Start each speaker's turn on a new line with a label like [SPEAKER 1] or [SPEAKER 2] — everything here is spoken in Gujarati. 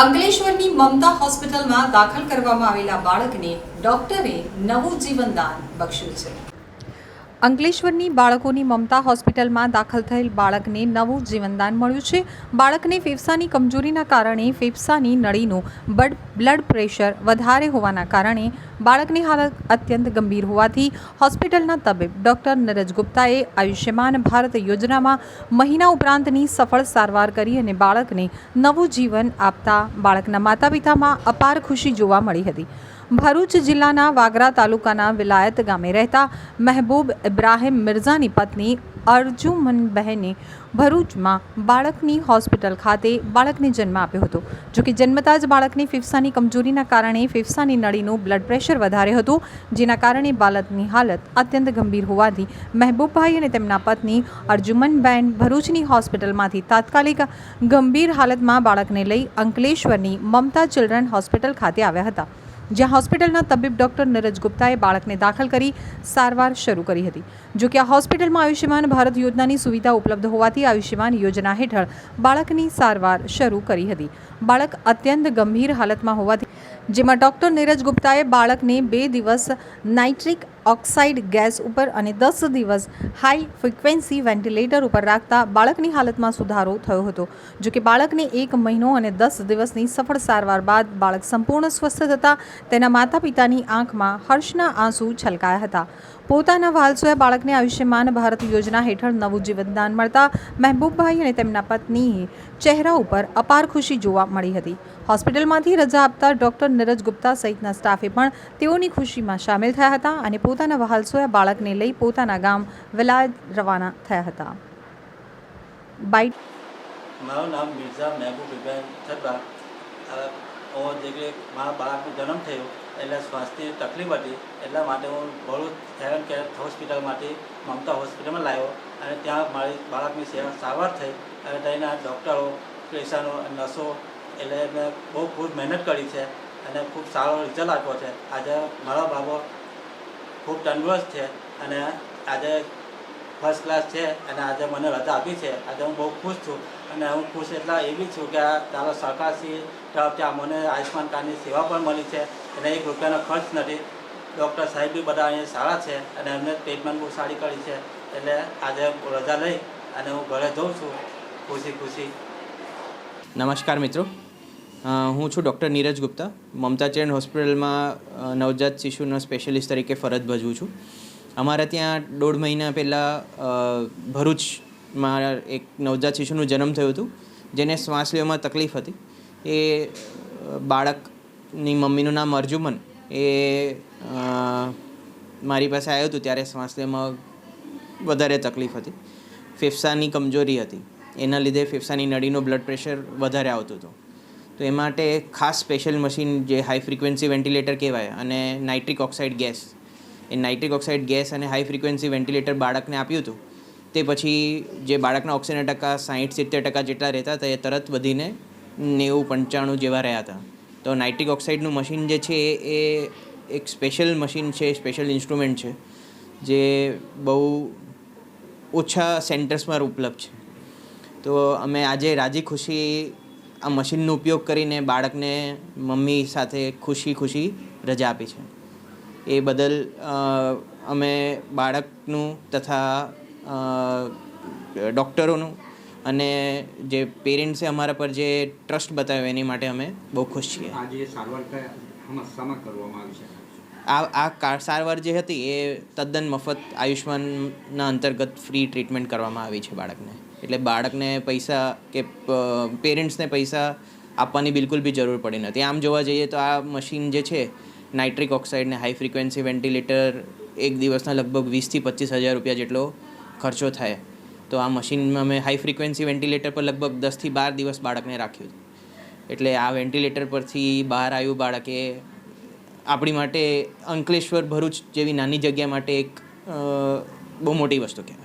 [SPEAKER 1] અંકલેશ્વરની મમતા હોસ્પિટલમાં દાખલ કરવામાં આવેલા બાળકને ડોક્ટરે નવું જીવનદાન બક્ષ્યું છે. અંકલેશ્વરની બાળકોની મમતા હોસ્પિટલમાં દાખલ થયેલ બાળકને નવું જીવનદાન મળ્યું છે. બાળકને ફેફસાની કમજોરીના કારણે ફેફસાની નળીનું બ્લડ પ્રેશર વધારે હોવાના કારણે બાળકની હાલત અત્યંત ગંભીર હોવાથી હોસ્પિટલના તબીબ ડૉક્ટર નીરજ ગુપ્તાએ આયુષ્યમાન ભારત યોજનામાં મહિના ઉપરાંતની સફળ સારવાર કરી અને બાળકને નવું જીવન આપતા બાળકના માતા પિતામાં અપાર ખુશી જોવા મળી હતી. ભરૂચ જિલ્લાના વાગરા તાલુકાના વિલાયત ગામે રહેતા મહેબૂબ ઇબ્રાહિમ મિર્ઝાની પત્ની અર્જુમનબહેને ભરૂચમાં બાળકની હોસ્પિટલ ખાતે બાળકને જન્મ આપ્યો હતો. જોકે જન્મતા જ બાળકની ફેફસાની કમજોરીના કારણે ફેફસાની નળીનું બ્લડ પ્રેશર વધારે હતું, જેના કારણે બાળકની હાલત અત્યંત ગંભીર હોવાથી મહેબૂબભાઈ અને તેમના પત્ની અર્જુમનબેન ભરૂચની હોસ્પિટલમાંથી તાત્કાલિક ગંભીર હાલતમાં બાળકને લઈ અંકલેશ્વરની મમતા ચિલ્ડ્રન હોસ્પિટલ ખાતે આવ્યા હતા. જ્યાં હોસ્પિટલના તબીબ ડૉક્ટર નીરજ ગુપ્તાએ બાળકને દાખલ કરી સારવાર શરૂ કરી હતી. જો કે આ હોસ્પિટલમાં આયુષ્યમાન ભારત યોજનાની સુવિધા ઉપલબ્ધ હોવાથી આયુષ્યમાન યોજના હેઠળ બાળકની સારવાર શરૂ કરી હતી. બાળક અત્યંત ગંભીર હાલતમાં હોવાથી, જેમાં ડૉક્ટર નીરજ ગુપ્તાએ બાળકને બે દિવસ નાઇટ્રિક ઓક્સાઇડ ગેસ ઉપર અને દસ દિવસ હાઈ ફ્રિક્વન્સી વેન્ટિલેટર ઉપર રાખતા બાળકની હાલતમાં સુધારો થયો હતો. જો કે બાળકને એક મહિનો અને દસ દિવસની સફળ સારવાર બાદ બાળક સંપૂર્ણ સ્વસ્થ થતાં તેના માતા પિતાની આંખમાં હર્ષના આંસુ છલકાયા હતા. પોતાના વાલસોએ બાળકને આયુષ્યમાન ભારત યોજના હેઠળ નવું જીવનદાન મળતા મહેબૂબભાઈ અને તેમના પત્નીએ ચહેરા ઉપર અપાર ખુશી જોવા મળી હતી. હોસ્પિટલમાંથી રજા આપતા ડૉક્ટર નીરજ ગુપ્તા સહિતના સ્ટાફે પણ તેઓની ખુશીમાં સામેલ થયા હતા અને પોતાના વહાલસોયા બાળકને લઈ પોતાના ગામ વિલાયત રવાના થયા હતા. બાઇટ
[SPEAKER 2] મારું નામ મિર્ઝા મહેબૂબીબેન થતા હું જે મારા બાળકનો જન્મ થયો, એટલે સ્વાસ્થ્ય તકલીફ હતી, એટલા માટે હું ભરૂચ હેરન કેર હોસ્પિટલમાંથી મમતા હોસ્પિટલમાં લાવ્યો અને ત્યાં મારી બાળકની સેવા સારવાર થઈ અને તેના ડૉક્ટરો, પેશન્ટો નર્સો એટલે મેં બહુ ખૂબ મહેનત કરી છે અને ખૂબ સારો રિઝલ્ટ આપ્યો છે. આજે મારા બાબો ખૂબ તંદુરસ્ત છે અને આજે ફર્સ્ટ ક્લાસ છે અને આજે મને રજા આપી છે. આજે હું બહુ ખુશ છું અને હું ખુશ એટલા એવી છું કે આ તારો સરકારશ્રી તરફથી આ મને આયુષ્યમાન કાર્ડની સેવા પણ મળી છે અને એક રૂપિયાનો ખર્ચ નથી. ડૉક્ટર સાહેબ બી બધા અહીંયા સારા છે અને એમને ટ્રીટમેન્ટ બહુ સારી કરી છે. એટલે આજે રજા લઈ અને હું ઘરે જઉં છું. ખુશી ખુશી.
[SPEAKER 3] નમસ્કાર મિત્રો. હું છું ડૉક્ટર નીરજ ગુપ્તા. મમતા ચરણ હોસ્પિટલમાં નવજાત શિશુના સ્પેશિયલિસ્ટ તરીકે ફરજ ભજવું છું. અમારા ત્યાં દોઢ મહિના પહેલાં ભરૂચમાં એક નવજાત શિશુનું જન્મ થયું હતું, જેને શ્વાસ લેવામાં તકલીફ હતી. એ બાળકની મમ્મીનું નામ અર્જુમન. એ મારી પાસે આવ્યું હતું ત્યારે શ્વાસ લેવામાં વધારે તકલીફ હતી. ફેફસાની કમજોરી હતી. એના લીધે ફેફસાની નળીનું બ્લડ પ્રેશર વધારે આવતું હતું. તો એ માટે ખાસ સ્પેશિયલ મશીન જે હાઈ ફ્રિકવન્સી વેન્ટિલેટર કહેવાય અને નાઇટ્રિક ઓક્સાઇડ ગેસ એ નાઇટ્રિક ઓક્સાઇડ ગેસ અને હાઈ ફ્રિકવન્સી વેન્ટિલેટર બાળકને આપ્યું હતું. તે પછી જે બાળકના ઓક્સિજન ટકા, સાહીઠ, સિત્તેર ટકા જેટલા રહેતા હતા, એ તરત વધીને નેવું, પંચાણું જેવા રહ્યા હતા. તો નાઇટ્રિક ઓક્સાઇડનું મશીન જે છે, એ એક સ્પેશિયલ મશીન છે સ્પેશિયલ ઇન્સ્ટ્રુમેન્ટ છે, જે બહુ ઓછા સેન્ટર્સમાં ઉપલબ્ધ છે. તો અમે આજે રાજી ખુશી આ મશીનનો ઉપયોગ કરીને બાળકને મમ્મી સાથે ખુશી ખુશી રજા આપી છે. એ બદલ અમે બાળકનું તથા ડૉક્ટરોનું અને જે પેરેન્ટ્સે અમારા પર જે ટ્રસ્ટ બતાવ્યો એની માટે અમે બહુ ખુશ છીએ. આ આ સારવાર જે હતી એ તદ્દન મફત આયુષ્માનના અંતર્ગત ફ્રી ટ્રીટમેન્ટ કરવામાં આવી છે બાળકને. એટલે બાળકને પૈસા કે પેરેન્ટ્સને પૈસા આપવાની બિલકુલ બી જરૂર પડી નથી. આમ જોવા જઈએ તો આ મશીન જે છે નાઇટ્રિક ઓક્સાઇડને હાઈ ફ્રિકવન્સી વેન્ટિલેટર એક દિવસના લગભગ વીસથી પચીસ હજાર રૂપિયા જેટલો ખર્ચો થાય. તો આ મશીનમાં અમે હાઈ ફ્રિકવન્સી વેન્ટિલેટર પર લગભગ દસથી બાર દિવસ બાળકને રાખ્યું એટલે આ વેન્ટિલેટર પરથી બહાર આવ્યું બાળકે આપણી માટે અંકલેશ્વર ભરૂચ જેવી નાની જગ્યા માટે એક બહુ મોટી વસ્તુ કહેવાય.